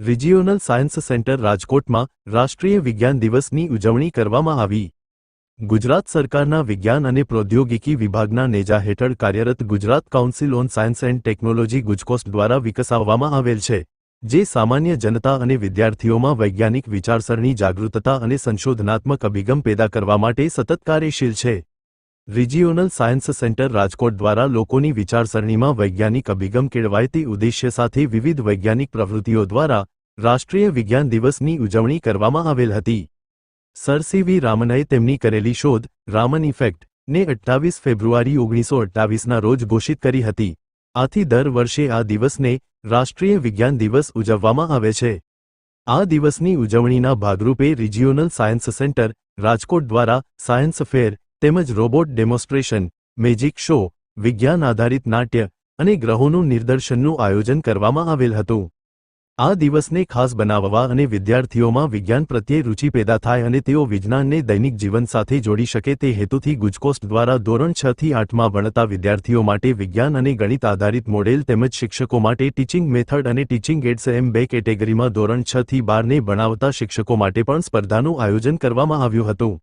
Regional science centre રાજકોટમાં રાષ્ટ્રીય વિજ્ઞાન દિવસની ઉજવણી કરવામાં આવી. ગુજરાત સરકારના વિજ્ઞાન અને પ્રૌદ્યોગિકી વિભાગના નેજા હેઠળ કાર્યરત Gujarat council on science and technology ગુજકોસ્ટ દ્વારા વિકસાવવામાં આવેલ છે, જે સામાન્ય જનતા અને વિદ્યાર્થીઓમાં વૈજ્ઞાનિક વિચારસરણી, જાગૃતતા અને સંશોધનાત્મક અભિગમ પેદા કરવા માટે સતત કાર્યશીલ છે. રિજિયોનલ સાયન્સ સેન્ટર રાજકોટ દ્વારા લોકોની વિચારસરણીમાં વૈજ્ઞાનિક અભિગમ કેળવાય તે ઉદ્દેશ્ય સાથે વિવિધ વૈજ્ઞાનિક પ્રવૃત્તિઓ દ્વારા રાષ્ટ્રીય વિજ્ઞાન દિવસની ઉજવણી કરવામાં આવેલ હતી. સર સી વી રામનએ તેમની કરેલી શોધ રામન ઇફેક્ટ ને અઠ્ઠાવીસ ફેબ્રુઆરી ઓગણીસો અઠ્ઠાવીસના રોજ ઘોષિત કરી હતી. આથી દર વર્ષે આ દિવસને રાષ્ટ્રીય વિજ્ઞાન દિવસ ઉજવવામાં આવે છે. આ દિવસની ઉજવણીના ભાગરૂપે રિજિયોનલ સાયન્સ સેન્ટર રાજકોટ દ્વારા સાયન્સ ફેર તેમજ રોબોટ ડેમોન્સ્ટ્રેશન, મેજિક શો, વિજ્ઞાન આધારિત નાટ્ય અને ગ્રહોનું નિદર્શનનું આયોજન કરવામાં આવેલ હતું. આ દિવસને ખાસ બનાવવા અને વિદ્યાર્થીઓમાં વિજ્ઞાન પ્રત્યે રુચિ પેદા થાય અને તેઓ વિજ્ઞાનને દૈનિક જીવન સાથે જોડી શકે તે હેતુથી ગુજકોસ્ટ દ્વારા ધોરણ છ થી આઠમાં ભણતા વિદ્યાર્થીઓ માટે વિજ્ઞાન અને ગણિત આધારિત મોડેલ તેમજ શિક્ષકો માટે ટીચિંગ મેથડ અને ટીચિંગ એડ્સ એમ બે કેટેગરીમાં ધોરણ છ થી બારને ભણાવતા શિક્ષકો માટે પણ સ્પર્ધાનું આયોજન કરવામાં આવ્યું હતું.